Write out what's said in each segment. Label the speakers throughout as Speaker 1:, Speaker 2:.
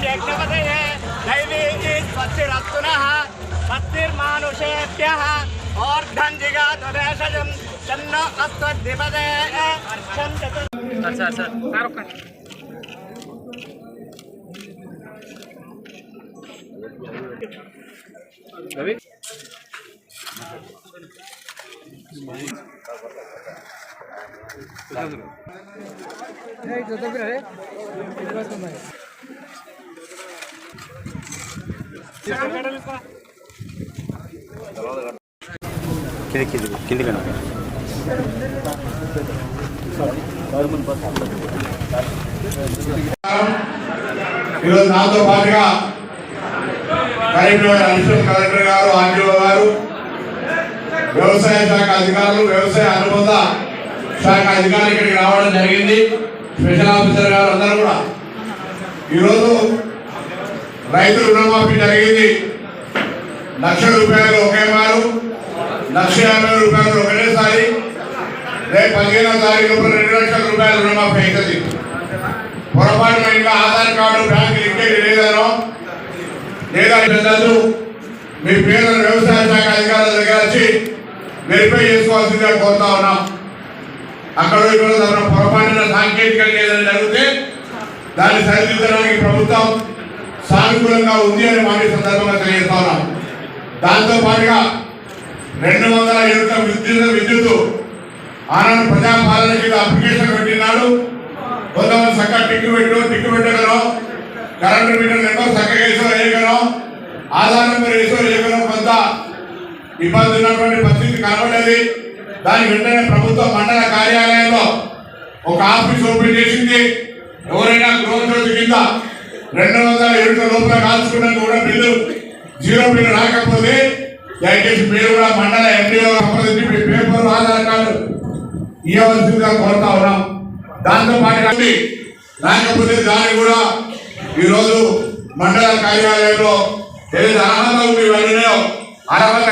Speaker 1: ज्येष्ठपते नैवेद्येत् पत्तिरत्तुनः पत्तिर्मानुषेभ्यः ओर्धं जिगातुदेशजं तन्न अस्त्वद्धिपदे अर्घं चतुर् సార్ సార్ సార్ ఒక్క
Speaker 2: కింది కింది కింది కన్నా
Speaker 3: ఈరోజు నాతో పాటుగా కరీంనగర్ అడిషనల్ కలెక్టర్ గారు ఆర్టీఓ గారు వ్యవసాయ శాఖ అధికారులు వ్యవసాయ అనుబంధ శాఖ అధికారులు ఇక్కడికి రావడం జరిగింది. స్పెషల్ ఆఫీసర్ గారు అందరూ కూడా. ఈరోజు రైతు రుణమాఫీ జరిగింది. లక్ష రూపాయలు ఒకే మారు. లక్ష యాభై రూపాయలు ఒకటేసారి. రేపు పదిహేనో తారీఖు రెండు లక్షల రూపాయలు రుణమాఫీ అవుతుంది. పొరపాటున ఇంకా ఆధార్ కార్డు బ్యాంక్ లింకేజ్ లేదనో? లేదా పెద్దలు మీ పేదల వ్యవసాయ శాఖ అధికారుల దగ్గర వచ్చి వెరిఫై చేసుకోవాల్సిందిగా కోరుతా ఉన్నాం. అక్కడ ఇక్కడ పొరపాటున సాంకేతికంగా ఏదైనా జరిగితే దాన్ని సరిదిద్దడానికి ప్రభుత్వం సానుకూలంగా ఉంది అని మాట సందర్భంగా తెలియజేస్తా ఉన్నాం. దాంతో పాటుగా రెండు వందల ఇరవై విద్యుత్ విద్యుత్ ఆనాడు ప్రజాపాలన కింద అప్లికేషన్ పెట్టినాడు. కొంతమంది చక్కగా టిక్కు పెట్టు టిక్కు పెట్టగలం కరెంటు మీటర్ నెంబర్ చక్కగా వేసో వేయగలం ఆధార్ నెంబర్ వేసో వేయగలం కొంత ఇబ్బంది ఉన్నటువంటి పరిస్థితి కనబడేది. దాని వెంటనే ప్రభుత్వ మండల కార్యాలయంలో ఒక ఆఫీస్ ఓపెన్ చేసింది. ఎవరైనా గృహ జ్యోతి కింద రెండు వందల ఏడు లోపల కాల్చుకున్నా కూడా బిల్లు జీరో బిల్లు రాకపోతే దయచేసి మీరు కూడా మండల ఎండిఓ సంప్రదించి మీ పేపర్ ఆధార్ కార్డు ఇవ్వవలసిందిగా కోరుతా ఉన్నాం. దాంతో పాటు రండి. లేకపోతే దాన్ని కూడా ఈరోజు మండల కార్యాలయంలో ఏదైతే అర్హతలు మీరు వెళ్ళినాయో అర్హత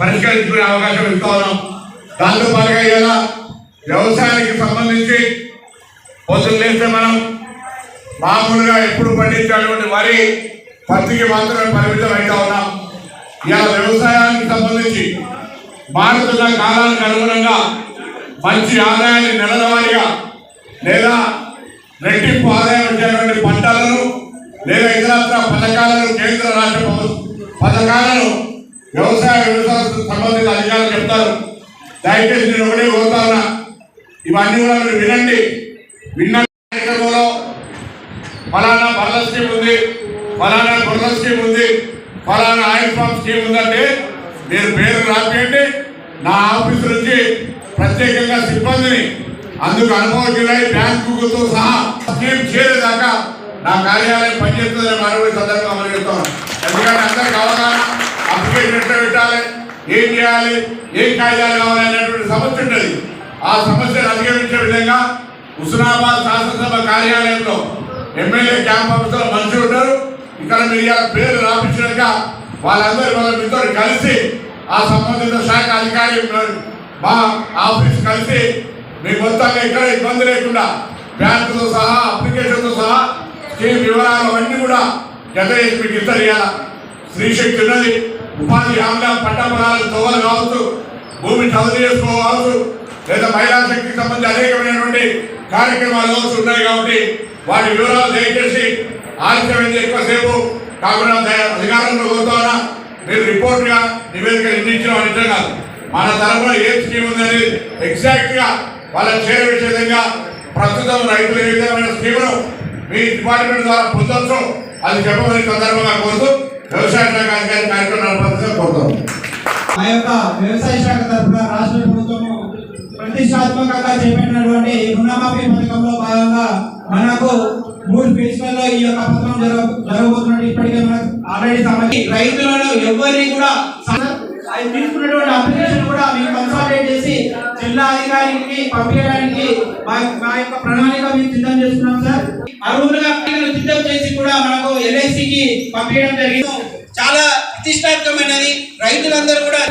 Speaker 3: పరిష్కరించుకునే అవకాశం ఇస్తా ఉన్నాం. దాంతో పాటుగా ఇలా వ్యవసాయానికి సంబంధించి పొద్దున్న లేస్తే మనం మామూలుగా ఎప్పుడు పండించేటువంటి వరి పత్తికి మాత్రమే పరిమితం అవుతా ఉన్నాం. ఇలా వ్యవసాయానికి సంబంధించి మారుతున్న కాలానికి అనుగుణంగా మంచి ఆదాయాన్ని నెలల వారీగా లేదా రెట్టింపు ఆదాయం వచ్చేటువంటి పంటలను లేదా ఇతరత్ర పథకాలను కేంద్ర రాష్ట్ర పథకాలను వ్యవసాయ వ్యవసాయ సంబంధిత అధికారులు చెప్తారు. దయచేసి నేను ఒకటే కోరుతా ఉన్నా ఇవన్నీ కూడా మీరు వినండి. విన్న కార్యక్రమంలో ఫలానా బర్ల స్కీమ్ ఉంది ఫలానా గొర్రెల స్కీమ్ ఉంది ఫలానా ఆయిల్ పంప్ స్కీమ్ ఉందంటే మీరు పేరు రాపియండి. నా ఆఫీస్ నుంచి ప్రత్యేకంగా సిబ్బందిని అందుకు అనుభవజ్ఞులై బ్యాంకుతో సహా స్కీమ్ చేరేదాకా నా కార్యాలయం పనిచేస్తుందని మరొకటి సందర్భంగా అమలు చెప్తాం ఎందుకంటే అందరికి అవగాహన అప్లికేషన్ ఎట్లా పెట్టాలి? ఏం చేయాలి? ఏం కాగితాలు కావాలి అనేటువంటి సమస్య ఉంటుంది. ఆ సమస్యను అధిగమించే విధంగా హుస్నాబాద్ శాసనసభ కార్యాలయంలో ఎమ్మెల్యే క్యాంప్ ఆఫీస్లో మనుషులు ఉంటారు. ఇక్కడ మీరు పేరు రాపించినాక వాళ్ళందరూ వాళ్ళ మీతో కలిసి ఆ సంబంధిత శాఖ అధికారి మా ఆఫీస్ కలిసి మీకు మొత్తంగా ఇక్కడ ఇబ్బంది లేకుండా బ్యాంకుతో సహా అప్లికేషన్తో సహా స్కీమ్ వివరాలు అన్నీ కూడా జత చేసి మీకు ఇస్తారు ఇవాళ స్త్రీశక్తి ఉన్నది ఉపాధి హామీల పట్ట పొలాలకు తోవలు కావచ్చు భూమి చదువు చేసుకోవచ్చు లేదా మహిళా శక్తికి సంబంధించి అనేకమైనటువంటి కార్యక్రమాలు కావచ్చు ఉన్నాయి కాబట్టి వాటి వివరాలు దయచేసి ఆలస్యమైంది ఎక్కువసేపు. కాకుండా అధికారంలో కోరుతారా మీరు రిపోర్ట్గా నివేదిక నిర్ణయించడం అని కాదు. మన తరఫున ఏ స్కీమ్ ఉందని ఎగ్జాక్ట్గా వాళ్ళకి చేరవేసే విధంగా ప్రస్తుతం రైతులు ఏ విధమైన స్కీమును మీ డిపార్ట్మెంట్ ద్వారా పొందొచ్చు అది చెప్పమని సందర్భంగా కోరుతూ వ్యవసాయ శాఖ అధికారి కార్యక్రమం నడపాల్సిందిగా కోరుతాం.
Speaker 4: ఆ యొక్క వ్యవసాయ శాఖ తరఫున రాష్ట్ర ప్రభుత్వం ప్రతిష్టాత్మకంగా చేపట్టినటువంటి రుణమాఫీ పథకంలో భాగంగా మనకు మూడు ఫేజ్లలో ఈ యొక్క పథకం జరగబోతున్నట్టు ఇప్పటికే మనకు ఆల్రెడీ సమస్య రైతులను ఎవరిని కూడా అది తీసుకున్నటువంటి అప్లికేషన్ కూడా మీకు కన్సల్టేట్ చేసి జిల్లా అధికారికి పంపించడానికి మా మా యొక్క ప్రణాళిక మేము సిద్ధం చేస్తున్నాం సార్. అర్హులుగా సిద్ధం చేసి కూడా మనకు ఎల్ఐసికి పంపించడం జరిగింది. చాలా ప్రతిష్టాత్మకమైనది. రైతులందరూ కూడా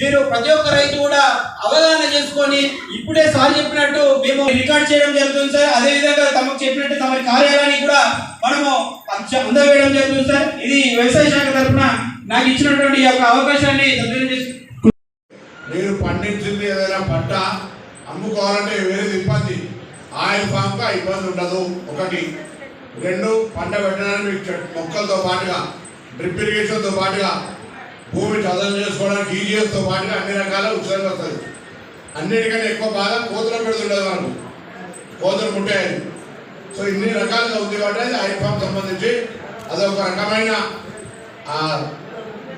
Speaker 4: మీరు ప్రతి ఒక్క రైతు కూడా అవగాహన చేసుకొని ఇప్పుడే సార్ చెప్పినట్టు మేము రికార్డ్ చేయడం జరుగుతుంది సార్. అదే విధంగా తమకు చెప్పినట్టు తమ కార్యాలయానికి కూడా మనము అందవేయడం జరుగుతుంది సార్. ఇది వ్యవసాయ శాఖ తరఫున నాకు ఇచ్చినటువంటి ఈ యొక్క అవకాశాన్ని
Speaker 3: మీరు పండించింది ఏదైనా పంట అమ్ముకోవాలంటే వేరే ఇబ్బంది. ఆయిల్ ఫామ్కి ఆ ఇబ్బంది ఉండదు. ఒకటి. రెండు పంట పెట్టడానికి మొక్కలతో పాటుగా డ్రిప్ ఇరిగేషన్తో పాటుగా భూమి చదువు చేసుకోవడానికి ఈజీఎస్తో పాటుగా అన్ని రకాల ఉచితంగా వస్తుంది అన్నిటికంటే ఎక్కువ బాగా కోతులు పెడుతుండదు మనకు. కోతులు ముట్టాయి. సో ఇన్ని రకాలుగా ఉంది కాబట్టి అది ఆయిల్ సంబంధించి అదొక రకమైన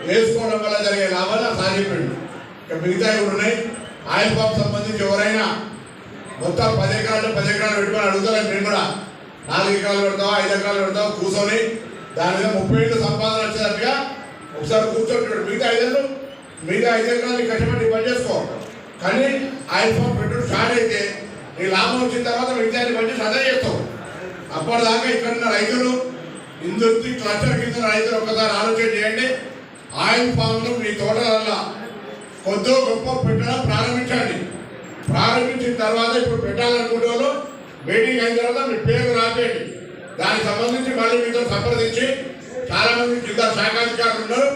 Speaker 3: వేసుకోవడం వల్ల జరిగే లాభాలు సార్ చెప్పిండు. ఇక మిగతా కూడా ఉన్నాయి. ఆయిల్ పంప్ సంబంధించి ఎవరైనా మొత్తం పది ఎకరాలు పది ఎకరాలు పెట్టుకొని అడుగుతారు నేను కూడా నాలుగు ఎకరాలు పెడతావు ఐదు ఎకరాలు పెడతావు కూర్చొని దాని మీద ముప్పై ఏళ్ళు సంపాదన వచ్చేటట్టుగా ఒకసారి కూర్చొని మిగతా ఐదేళ్ళు మిగతా ఐదు ఎకరాలు కష్టపడి పని చేసుకో. కానీ ఆయిల్ పంప్ పెట్టు స్టార్ట్ అయితే నీ లాభం వచ్చిన తర్వాత మిగతా పని చేసి అదే చేస్తావు. అప్పటిదాకా ఇక్కడ ఉన్న రైతులు ఇందుకు క్లస్టర్ కింద రైతులు ఒక్కసారి ఆలోచన చేయండి. ఆయిల్ ఫామ్లు మీ తోటలల్లో కొద్దో గొప్ప పెట్టడం ప్రారంభించండి. ప్రారంభించిన తర్వాత ఇప్పుడు పెట్టాలనుకునే వాళ్ళు మీటింగ్ అయిన తర్వాత మీ పేరు రాపేయండి దానికి సంబంధించి మళ్ళీ మీతో సంప్రదించి చాలా మంది కింద శాఖాధికారులు ఉన్నారు.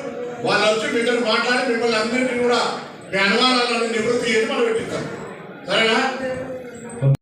Speaker 3: వాళ్ళు వచ్చి మీతో మాట్లాడి మిమ్మల్ని అందరినీ కూడా మీ అనుమానాలను నివృత్తి చేసి మనం పెట్టిస్తాం. సరేనా?